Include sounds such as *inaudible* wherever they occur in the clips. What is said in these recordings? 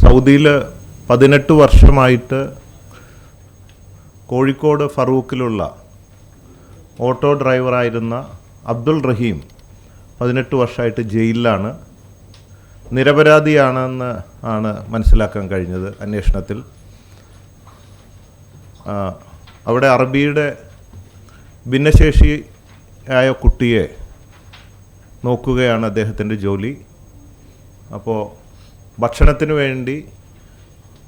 സൗദിയിൽ പതിനെട്ട് വർഷമായിട്ട് കോഴിക്കോട് ഫറൂഖിലുള്ള ഓട്ടോ ഡ്രൈവറായിരുന്ന അബ്ദുൾ റഹീം പതിനെട്ട് വർഷമായിട്ട് ജയിലിലാണ്. നിരപരാധിയാണെന്ന് ആണ് മനസ്സിലാക്കാൻ കഴിഞ്ഞത് അന്വേഷണത്തിൽ. അവിടെ അറബിയുടെ ഭിന്നശേഷിയായ കുട്ടിയെ നോക്കുകയാണ് അദ്ദേഹത്തിന്റെ ജോലി. അപ്പോൾ ഭക്ഷണത്തിന് വേണ്ടി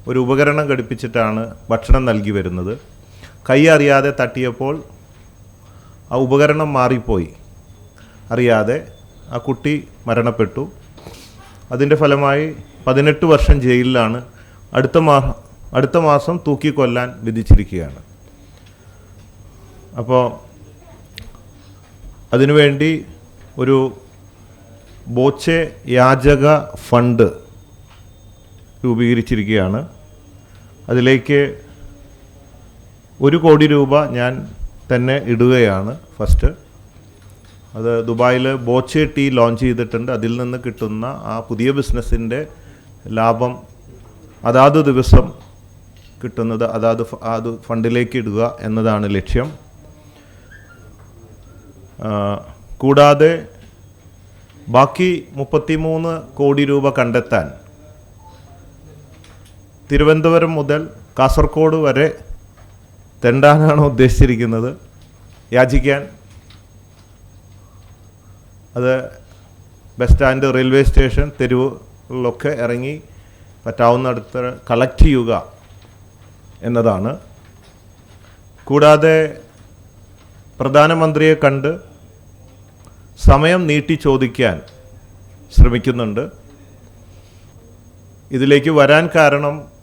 ഒരു ഉപകരണം ഘടിപ്പിച്ചിട്ടാണ് ഭക്ഷണം നൽകി വരുന്നത്. കൈ അറിയാതെ തട്ടിയപ്പോൾ ആ ഉപകരണം മാറിപ്പോയി. അറിയാതെ ആ കുട്ടി മരണപ്പെട്ടു. അതിന്റെ ഫലമായി പതിനെട്ട് വർഷം ജയിലിലാണ് അടുത്ത മാ അടുത്ത മാസം തൂക്കിക്കൊല്ലാൻ വിധിച്ചിരിക്കുകയാണ്. അപ്പോൾ അതിനുവേണ്ടി ഒരു ബോച്ചെ യാചക ഫണ്ട് രൂപീകരിച്ചിരിക്കുകയാണ്. അതിലേക്ക് ഒരു കോടി രൂപ ഞാൻ തന്നെ ഇടുകയാണ് ഫസ്റ്റ്. അത് ദുബായിൽ ബോച്ചെ ടീ ലോഞ്ച് ചെയ്തിട്ടുണ്ട്. അതിൽ നിന്ന് കിട്ടുന്ന ആ പുതിയ ബിസിനസ്സിന്റെ ലാഭം അതാത് ദിവസം കിട്ടുന്നത് അതാത് അത് ഫണ്ടിലേക്ക് ഇടുക എന്നതാണ് ലക്ഷ്യം. കൂടാതെ ബാക്കി മുപ്പത്തിമൂന്ന് കോടി രൂപ കണ്ടെത്താൻ തിരുവനന്തപുരം മുതൽ കാസർഗോഡ് വരെ തെണ്ടാനാണ് ഉദ്ദേശിച്ചിരിക്കുന്നത്. യാചിക്കാൻ. അത് ബസ് സ്റ്റാൻഡ് റെയിൽവേ സ്റ്റേഷൻ തെരുവുകളിലൊക്കെ ഇറങ്ങി പറ്റാവുന്നിടത്ത് കളക്ട് ചെയ്യുക എന്നതാണ്. കൂടാതെ പ്രധാനമന്ത്രിയെ കണ്ട് സമയം നീട്ടി ചോദിക്കാൻ ശ്രമിക്കുന്നുണ്ട്. ഇതിലേക്ക് വരാൻ കാരണം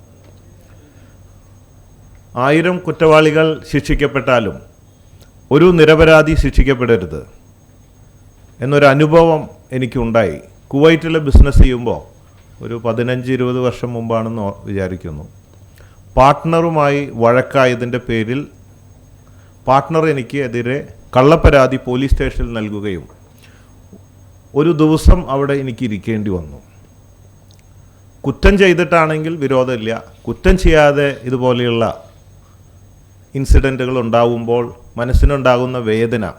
ആയിരം കുറ്റവാളികൾ ശിക്ഷിക്കപ്പെട്ടാലും ഒരു നിരപരാധി ശിക്ഷിക്കപ്പെടരുത് എന്നൊരു അനുഭവം എനിക്കുണ്ടായി. കുവൈറ്റിലെ ബിസിനസ് ചെയ്യുമ്പോൾ ഒരു പതിനഞ്ച് ഇരുപത് വർഷം മുമ്പാണെന്ന് വിചാരിക്കുന്നു. പാർട്ട്ണറുമായി വഴക്കായതിന്റെ പേരിൽ പാർട്ട്ണർ എനിക്ക് എതിരെ കള്ളപ്പരാതി പോലീസ് സ്റ്റേഷനിൽ നൽകുകയും ഒരു ദിവസം അവിടെ എനിക്ക് ഇരിക്കേണ്ടി വന്നു. കുറ്റം ചെയ്തിട്ടാണെങ്കിൽ വിരോധമില്ല. കുറ്റം ചെയ്യാതെ ഇതുപോലെയുള്ള ഇൻസിഡന്റുകൾ ഉണ്ടാവുമ്പോൾ മനസ്സിനുണ്ടാകുന്ന വേദന.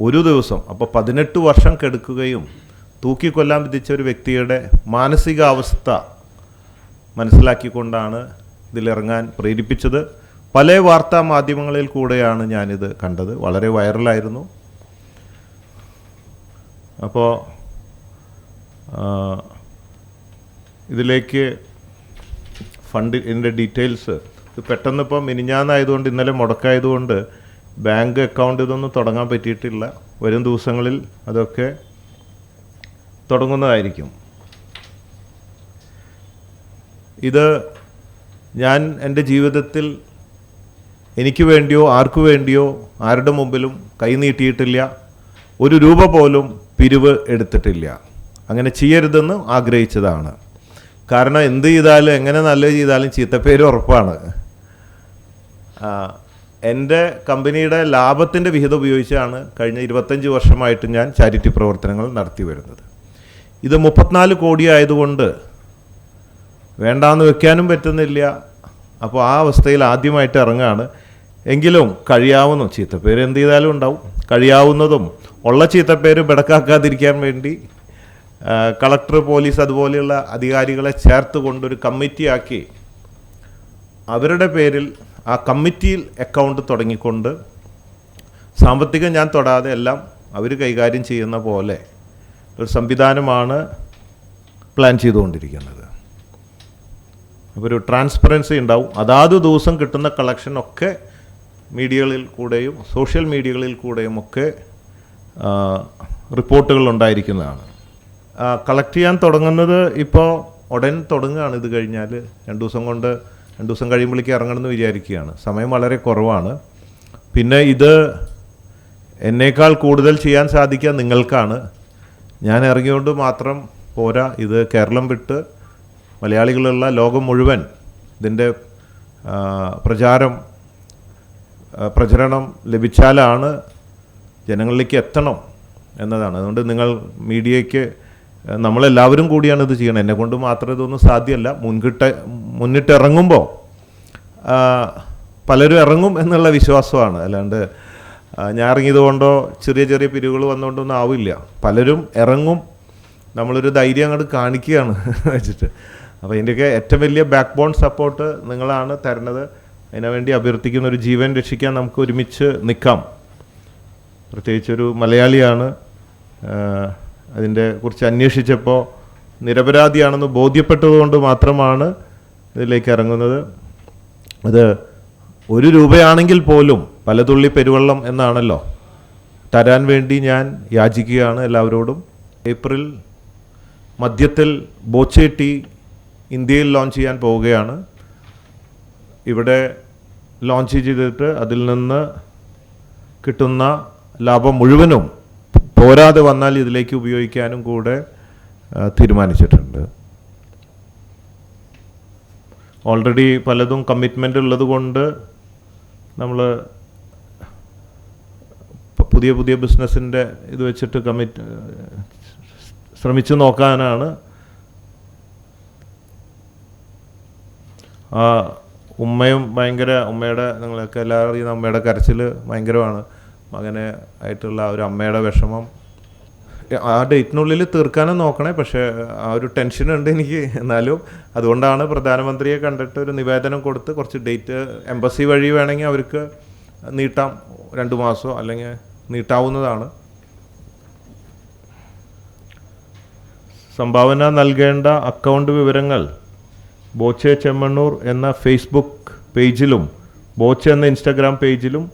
ഒരു ദിവസം അപ്പോൾ പതിനെട്ട് വർഷം കെടുക്കുകയും തൂക്കിക്കൊല്ലാൻ വിധിച്ച ഒരു വ്യക്തിയുടെ മാനസികാവസ്ഥ മനസ്സിലാക്കിക്കൊണ്ടാണ് ഇതിലിറങ്ങാൻ പ്രേരിപ്പിച്ചത്. പല വാർത്താ മാധ്യമങ്ങളിൽ കൂടെയാണ് ഞാനിത് കണ്ടത്. വളരെ വൈറലായിരുന്നു. അപ്പോൾ ഇതിലേക്ക് ഫണ്ട് ഇതിന്റെ ഡീറ്റെയിൽസ് പെട്ടെന്ന് ഇപ്പം മിനിഞ്ഞാന്നായതുകൊണ്ട് ഇന്നലെ മുടക്കായതുകൊണ്ട് ബാങ്ക് അക്കൗണ്ട് ഇതൊന്നും തുടങ്ങാൻ പറ്റിയിട്ടില്ല. വരും ദിവസങ്ങളിൽ അതൊക്കെ തുടങ്ങുന്നതായിരിക്കും. ഇത് ഞാൻ എന്റെ ജീവിതത്തിൽ എനിക്ക് വേണ്ടിയോ ആർക്കു വേണ്ടിയോ ആരുടെ മുമ്പിലും കൈ നീട്ടിയിട്ടില്ല. ഒരു രൂപ പോലും പിരിവ് എടുത്തിട്ടില്ല. അങ്ങനെ ചെയ്യരുതെന്ന് ആഗ്രഹിച്ചതാണ്. കാരണം എന്ത് ചെയ്താലും എങ്ങനെ നല്ലത് ചെയ്താലും ചീത്തപ്പേര് ഉറപ്പാണ്. എന്റെ കമ്പനിയുടെ ലാഭത്തിന്റെ വിഹിതം ഉപയോഗിച്ചാണ് കഴിഞ്ഞ ഇരുപത്തഞ്ച് വർഷമായിട്ട് ഞാൻ ചാരിറ്റി പ്രവർത്തനങ്ങൾ നടത്തി വരുന്നത്. ഇത് മുപ്പത്തിനാല് കോടി ആയതുകൊണ്ട് വേണ്ടാന്ന് വെക്കാനും പറ്റുന്നില്ല. അപ്പോൾ ആ അവസ്ഥയിൽ ആദ്യമായിട്ട് ഇറങ്ങുകയാണ് എങ്കിലും കഴിയാവുന്ന ചീത്തപ്പേര് എന്ത് ചെയ്താലും ഉണ്ടാവും. കഴിയാവുന്നതും ഉള്ള ചീത്തപ്പേര് ബെടക്കാക്കാതിരിക്കാൻ വേണ്ടി കളക്ടർ പോലീസ് അതുപോലെയുള്ള അധികാരികളെ ചേർത്ത് കൊണ്ടൊരു കമ്മിറ്റിയാക്കി അവരുടെ പേരിൽ ആ കമ്മിറ്റിയിൽ അക്കൗണ്ട് തുടങ്ങിക്കൊണ്ട് സാമ്പത്തികം ഞാൻ തൊടാതെ എല്ലാം അവർ കൈകാര്യം ചെയ്യുന്ന പോലെ ഒരു സംവിധാനമാണ് പ്ലാൻ ചെയ്തുകൊണ്ടിരിക്കുന്നത്. അപ്പോൾ ഒരു ട്രാൻസ്പെറൻസി ഉണ്ടാവും. അതാത് ദിവസം കിട്ടുന്ന കളക്ഷനൊക്കെ മീഡിയകളിൽ കൂടെയും സോഷ്യൽ മീഡിയകളിൽ കൂടെയും ഒക്കെ റിപ്പോർട്ടുകൾ ഉണ്ടായിരിക്കുന്നതാണ്. കളക്ട് ചെയ്യാൻ തുടങ്ങുന്നത് ഇപ്പോൾ ഉടൻ തുടങ്ങുകയാണ്. ഇത് കഴിഞ്ഞാൽ രണ്ട് ദിവസം കൊണ്ട് രണ്ട് ദിവസം കഴിയുമ്പോഴേക്ക് ഇറങ്ങണമെന്ന് വിചാരിക്കുകയാണ്. സമയം വളരെ കുറവാണ്. പിന്നെ ഇത് എന്നേക്കാൾ കൂടുതൽ ചെയ്യാൻ സാധിക്കുക നിങ്ങൾക്കാണ്. ഞാൻ ഇറങ്ങിയോണ്ട് മാത്രം പോരാ. ഇത് കേരളം വിട്ട് മലയാളികളുള്ള ലോകം മുഴുവൻ ഇതിന്റെ പ്രചാരം പ്രചരണം ലഭിച്ചാലാണ് ജനങ്ങളിലേക്ക് എത്തണം എന്നതാണ്. അതുകൊണ്ട് നിങ്ങൾ മീഡിയയ്ക്ക് നമ്മളെല്ലാവരും കൂടിയാണ് ഇത് ചെയ്യണം. എന്നെ കൊണ്ട് മാത്രം ഇതൊന്നും സാധ്യമല്ല. മുൻകിട്ട് മുന്നിട്ട് ഇറങ്ങുമ്പോൾ പലരും ഇറങ്ങും എന്നുള്ള വിശ്വാസമാണ്. അല്ലാണ്ട് ഞാൻ ഇറങ്ങിയതുകൊണ്ടോ ചെറിയ ചെറിയ പിരിവുകൾ വന്നുകൊണ്ടൊന്നും ആവില്ല. പലരും ഇറങ്ങും. നമ്മളൊരു ധൈര്യം അങ്ങോട്ട് കാണിക്കുകയാണ് *laughs* വെച്ചിട്ട്. അപ്പോൾ ഇതിന്റെയൊക്കെ ഏറ്റവും വലിയ ബാക്ക് ബോൺ സപ്പോർട്ട് നിങ്ങളാണ് തരുന്നത്. അതിനുവേണ്ടി അഭ്യർത്ഥിക്കുന്ന ഒരു ജീവൻ രക്ഷിക്കാൻ നമുക്ക് ഒരുമിച്ച് നിൽക്കാം. പ്രത്യേകിച്ചൊരു മലയാളിയാണ്. അതിന്റെ കുറിച്ച് അന്വേഷിച്ചപ്പോൾ നിരപരാധിയാണെന്ന് ബോധ്യപ്പെട്ടതുകൊണ്ട് മാത്രമാണ് ഇതിലേക്ക് ഇറങ്ങുന്നത്. അത് ഒരു രൂപയാണെങ്കിൽ പോലും പലതുള്ളി പെരുവെള്ളം എന്നാണല്ലോ. തരാൻ വേണ്ടി ഞാൻ യാചിക്കുകയാണ് എല്ലാവരോടും. ഏപ്രിൽ മധ്യത്തിൽ ബോച്ചെ ഇന്ത്യയിൽ ലോഞ്ച് ചെയ്യാൻ പോവുകയാണ്. ഇവിടെ ലോഞ്ച് ചെയ്തിട്ട് അതിൽ നിന്ന് കിട്ടുന്ന ലാഭം മുഴുവനും പോരാതെ വന്നാൽ ഇതിലേക്ക് ഉപയോഗിക്കാനും കൂടെ തീരുമാനിച്ചിട്ടുണ്ട്. ഓൾറെഡി പലതും കമ്മിറ്റ്മെന്റ് ഉള്ളത് കൊണ്ട് നമ്മൾ പുതിയ പുതിയ ബിസിനസ്സിന്റെ ഇത് വെച്ചിട്ട് കമ്മിറ്റ് ശ്രമിച്ചു നോക്കാനാണ്. ആ ഉമ്മയും ഭയങ്കര ഉമ്മയുടെ നിങ്ങളൊക്കെ എല്ലാവരും അറിയുന്ന അമ്മയുടെ കരച്ചിൽ ഭയങ്കരമാണ്. മകനെ ആയിട്ടുള്ള ഒരു അമ്മയുടെ വിഷമം ആ ഡേറ്റിനുള്ളിൽ തീർക്കാനും നോക്കണേ പക്ഷേ ആ ഒരു ടെൻഷൻ ഉണ്ട് എനിക്ക്. എന്നാലും അതുകൊണ്ടാണ് പ്രധാനമന്ത്രിയെ കണ്ടിട്ട് ഒരു നിവേദനം കൊടുത്ത് കുറച്ച് ഡേറ്റ് എംബസി വഴി വേണമെങ്കിൽ അവർക്ക് നീട്ടാം രണ്ട് മാസമോ അല്ലെങ്കിൽ നീട്ടാവുന്നതാണ്. സംഭാവന നൽകേണ്ട അക്കൗണ്ട് വിവരങ്ങൾ ബോച്ചെ ചെമ്മണ്ണൂർ എന്ന ഫേസ്ബുക്ക് പേജിലും ബോച്ചെ എന്ന ഇൻസ്റ്റാഗ്രാം പേജിലും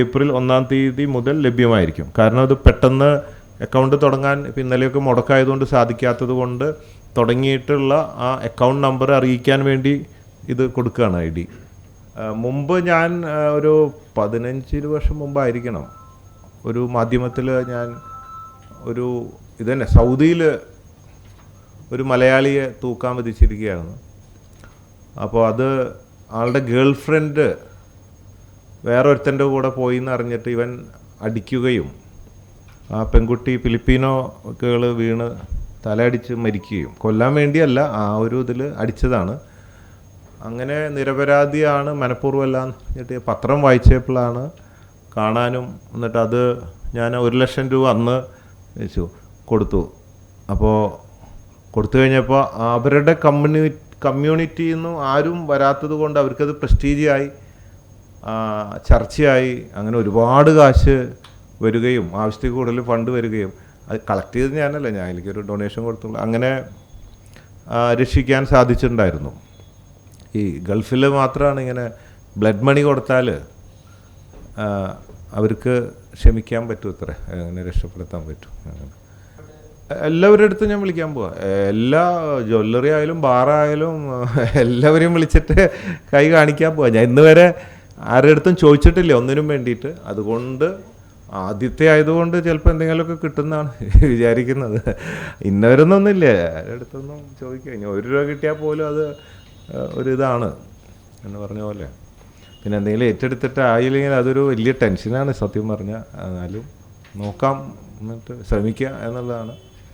ഏപ്രിൽ ഒന്നാം തീയതി മുതൽ ലഭ്യമായിരിക്കും. കാരണം അത് പെട്ടെന്ന് അക്കൗണ്ട് തുടങ്ങാൻ ഇപ്പം ഇന്നലെയൊക്കെ മുടക്കായതുകൊണ്ട് സാധിക്കാത്തത് കൊണ്ട് തുടങ്ങിയിട്ടുള്ള ആ അക്കൗണ്ട് നമ്പർ അറിയിക്കാൻ വേണ്ടി ഇത് കൊടുക്കുകയാണ് ഐ ഡി. മുമ്പ് ഞാൻ ഒരു പതിനഞ്ച് വർഷം മുമ്പായിരിക്കണം ഒരു മാധ്യമത്തിൽ ഞാൻ ഒരു ഇതന്നെ സൗദിയിൽ ഒരു മലയാളിയെ തൂക്കാൻ വിധിച്ചിരിക്കുകയായിരുന്നു. അപ്പോൾ അത് ആളുടെ ഗേൾ ഫ്രണ്ട് വേറൊരുത്തന്റെ കൂടെ പോയി എന്ന് അറിഞ്ഞിട്ട് ഇവൻ അടിക്കുകയും ആ പെൺകുട്ടി ഫിലിപ്പീനോ ഗേൾ വീണ് തലയടിച്ച് മരിക്കുകയും കൊല്ലാൻ വേണ്ടിയല്ല ആ ഒരു ഇതിൽ അടിച്ചതാണ്. അങ്ങനെ നിരപരാധിയാണ് മനഃപൂർവമല്ല എന്നിട്ട് പത്രം വായിച്ചപ്പോഴാണ് കാണാനും എന്നിട്ട് അത് ഞാൻ ഒരു ലക്ഷം രൂപ അന്ന് വെച്ചു കൊടുത്തു. അപ്പോൾ കൊടുത്തു കഴിഞ്ഞപ്പോൾ അവരുടെ കമ്മ്യൂണി കമ്മ്യൂണിറ്റിയിൽ നിന്നും ആരും വരാത്തത് കൊണ്ട് അവർക്കത് പ്രസ്റ്റീജിയായി ചർച്ചയായി അങ്ങനെ ഒരുപാട് കാശ് വരികയും ആവശ്യത്തിൽ കൂടുതൽ ഫണ്ട് വരികയും അത് കളക്ട് ചെയ്ത് ഞാനല്ല. ഞാൻ എനിക്കൊരു ഡൊണേഷൻ കൊടുത്തുള്ളൂ അങ്ങനെ രക്ഷിക്കാൻ സാധിച്ചിട്ടുണ്ടായിരുന്നു. ഈ ഗൾഫിൽ മാത്രമാണ് ഇങ്ങനെ ബ്ലഡ് മണി കൊടുത്താൽ അവർക്ക് ക്ഷമിക്കാൻ പറ്റും ഇത്ര. അങ്ങനെ രക്ഷപ്പെടുത്താൻ പറ്റും. എല്ലാവരുടെ അടുത്തും ഞാൻ വിളിക്കാൻ പോവാ. എല്ലാ ജ്വല്ലറി ആയാലും ബാറായാലും എല്ലാവരെയും വിളിച്ചിട്ട് കൈ കാണിക്കാൻ പോവാ. ഞാൻ ഇന്ന് വരെ ആരുടെ അടുത്തും ചോദിച്ചിട്ടില്ല. ഒന്നിനും വേണ്ടിയിട്ട്. അതുകൊണ്ട് ആദ്യത്തെ ആയതുകൊണ്ട് ചിലപ്പോൾ എന്തെങ്കിലുമൊക്കെ കിട്ടുന്നതാണ് *laughs* വിചാരിക്കുന്നത്. ഇന്നവരൊന്നൊന്നുമില്ല. അടുത്തൊന്നും ചോദിക്കുക ഇനി ഒരു രൂപ കിട്ടിയാൽ പോലും അത് ഒരിതാണ് എന്ന് പറഞ്ഞ പോലെ. പിന്നെ എന്തെങ്കിലും ഏറ്റെടുത്തിട്ട് ആയില്ലെങ്കിൽ അതൊരു വലിയ ടെൻഷനാണ് സത്യം പറഞ്ഞാൽ എന്നാലും നോക്കാം. എന്നിട്ട് ശ്രമിക്കുക എന്നുള്ളതാണ്.